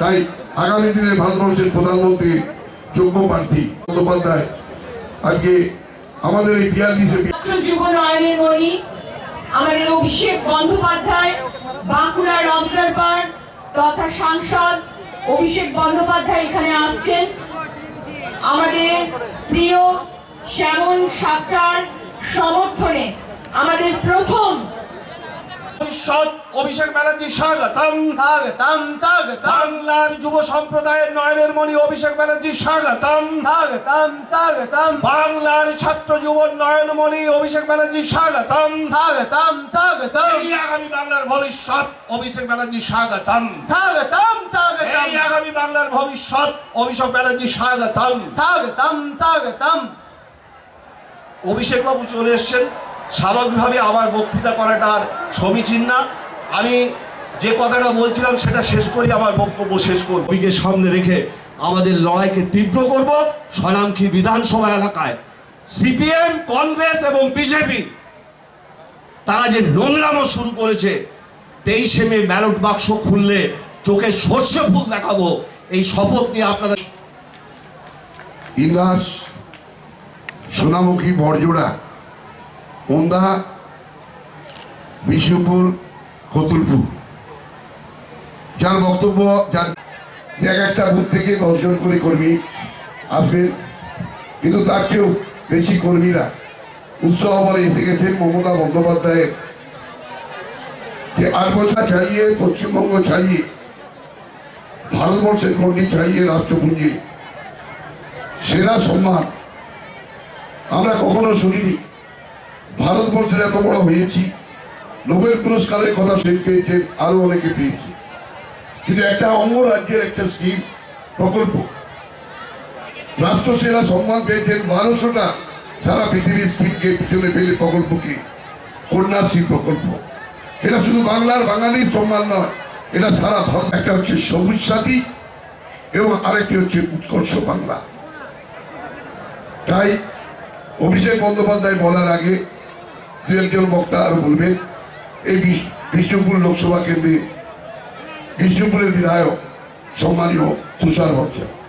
তাই আগামী দিনে ভারতবর্ষের প্রধানমন্ত্রী যোগ্য প্রার্থী বন্দ্যোপাধ্যায় আজকে আমাদের এই যুব মণি, আমাদের অভিষেক বন্দ্যোপাধ্যায়, বাঁকুড়ার অবজারভার তথা সাংসদ অভিষেক বন্দ্যোপাধ্যায় এখানে আসছেন। আমাদের প্রিয় শ্যামন সাতটার সমর্থনে আমাদের অভিষেক ব্যানার্জি স্বাগতম। স্বাগতম স্বাগতম। বাংলার যুব সম্প্রদায়ের নয়নের মণি অভিষেক ব্যানার্জি স্বাগতম। স্বাগতম স্বাগতম। বাংলার ছাত্র যুব নয়নমণি অভিষেক ব্যানার্জি স্বাগতম। স্বাগতম স্বাগতম। এই আগামী বাংলার ভবিষ্যৎ অভিষেক ব্যানার্জি স্বাগতম। স্বাগতম স্বাগতম। এই আগামী বাংলার ভবিষ্যৎ অভিষেক ব্যানার্জি স্বাগতম। স্বাগতম স্বাগতম। অভিষেক বাবু চলে এসছেন। স্বাভাবিকভাবে আমার বক্তৃতা করাটা আর সমীচীন না। আমি যে কথাটা বলছিলাম সেটা শেষ করি, আমার বক্তব্য শেষ করব। সামনে রেখে আমাদের লড়াইকে তীব্র করব। স্বনামখী বিধানসভা এলাকায় সিপিএম, কংগ্রেস এবং বিজেপি, তারা যে নোংরামো শুরু করেছে, তেইশে মে ব্যালট বাক্স খুললে চোখে সর্ষে ফুল দেখাবো। এই শপথ নিয়ে আপনারা ইলাস সোনামুখী বরজোড়া ওন্দা বিষ্ণুপুর কতুলপুর। যার বক্তব্য, যার এক একটা বুথ থেকে দশজন করে কর্মী আসবেন কিন্তু তার চেয়েও বেশি কর্মীরা উৎসাহ বলে এসে গেছেন মমতা বন্দ্যোপাধ্যায়ের। যে আট বছর ছাড়িয়ে, পশ্চিমবঙ্গ ছাড়িয়ে, ভারতবর্ষের গণ্ডি ছাড়িয়ে রাষ্ট্রপুঞ্জি সেরা সম্মান আমরা কখনো শুনিনি। ভারতবর্ষের এত বড় হয়েছি। নোবেল পুরস্কারের কথা সে পেয়েছেন আরও অনেকে পেয়েছে। কিন্তু একটা অঙ্গরাজ্যের একটা স্কিম প্রকল্প। রাষ্ট্র সেরা সম্মান পেয়েছেন বারোশোটা সারা পৃথিবীর স্কিমকে পিছনে ফেলে প্রকল্পকে। কন্যাশ্রী প্রকল্প। এটা শুধু বাংলার বাঙালির সম্মান নয়, এটা সারা ভারত একটা হচ্ছে সবুজ সাথী এবং আরেকটি হচ্ছে উৎকর্ষ বাংলা। তাই অভিষেক বন্দ্যোপাধ্যায় বলার আগে দু একজন বক্তা আরও বলবেন এই বিষ্ণুপুর লোকসভা কেন্দ্রে বিষ্ণুপুরের বিধায়ক সম্মানীয় তুষার ভট্টাচার্য।